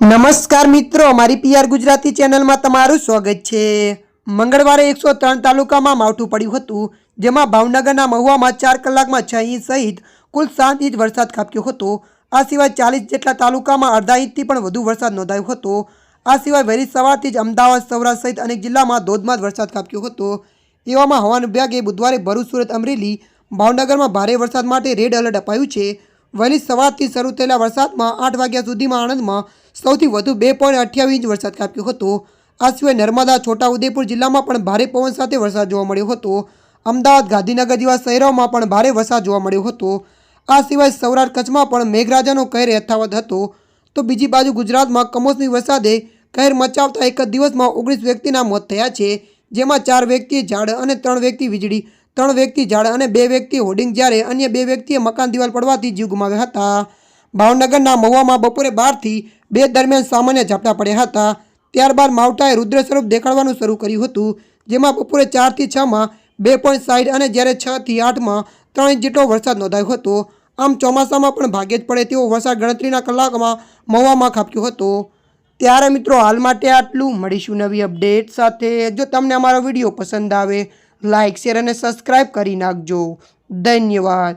નમસ્કાર મિત્રો મારી પીઆર ગુજરાતી ચેનલમાં તમારું સ્વાગત છે. મંગળવારે એકસો ત્રણ તાલુકામાં માવઠું પડ્યું હતું, જેમાં ભાવનગરના મહુવામાં ચાર કલાકમાં છ ઇંચ સહિત કુલ સાત ઇંચ વરસાદ ખાબક્યો હતો. આ સિવાય ચાલીસ જેટલા તાલુકામાં અડધા ઇંચથી પણ વધુ વરસાદ નોંધાયો હતો. આ સિવાય વહેલી સવારથી જ અમદાવાદ, સૌરાષ્ટ્ર સહિત અનેક જિલ્લામાં ધોધમાર વરસાદ ખાબક્યો હતો. એવામાં હવામાન વિભાગે બુધવારે ભરૂચ, સુરત, અમરેલી, ભાવનગરમાં ભારે વરસાદ માટે રેડ એલર્ટ અપાયું છે. વહેલી સવારથી શરૂ થયેલા વરસાદમાં આઠ વાગ્યા સુધીમાં આણંદમાં સૌથી વધુ બે પોઈન્ટ અઠ્યાવીસ ઇંચ વરસાદ કાપ્યો હતો. આ સિવાય નર્મદા, છોટાઉદેપુર જિલ્લામાં પણ ભારે પવન સાથે વરસાદ જોવા મળ્યો હતો. અમદાવાદ, ગાંધીનગર જેવા શહેરોમાં પણ ભારે વરસાદ જોવા મળ્યો હતો. આ સિવાય સૌરાષ્ટ્ર કચ્છમાં પણ મેઘરાજાનો કહેર યથાવત હતો. તો બીજી બાજુ ગુજરાતમાં કમોસમી વરસાદે કહેર મચાવતા એક જ દિવસમાં ઓગણીસ વ્યક્તિના મોત થયા છે. જેમાં ચાર વ્યક્તિએ ઝાડ અને ત્રણ વ્યક્તિ વીજળી, ત્રણ વ્યક્તિ ઝાડ અને બે વ્યક્તિએ હોર્ડિંગ જ્યારે અન્ય બે વ્યક્તિએ મકાન દિવાલ પડવાથી જીવ ગુમાવ્યા હતા. ભાવનગરના મહુવામાં બપોરે બારથી બે દરમિયાન સામાન્ય ઝાપટા પડ્યા હતા. ત્યારબાદ માવઠાએ રુદ્ર સ્વરૂપ દેખાડવાનું શરૂ કર્યું હતું, જેમાં બપોરે ચારથી છમાં બે પોઈન્ટ સાઠ અને જ્યારે છથી આઠમાં ત્રણ ઇંચ જેટલો વરસાદ નોંધાયો હતો. આમ ચોમાસામાં પણ ભાગ્યે જ પડે તેવો વરસાદ ગણતરીના કલાકમાં મહુવામાં ખાપ્યો હતો. ત્યારે મિત્રો હાલ માટે આટલું. મળીશું નવી અપડેટ સાથે. જો તમને અમારો વીડિયો પસંદ આવે લાઇક શેર અને સબસ્ક્રાઈબ કરી નાખજો. ધન્યવાદ.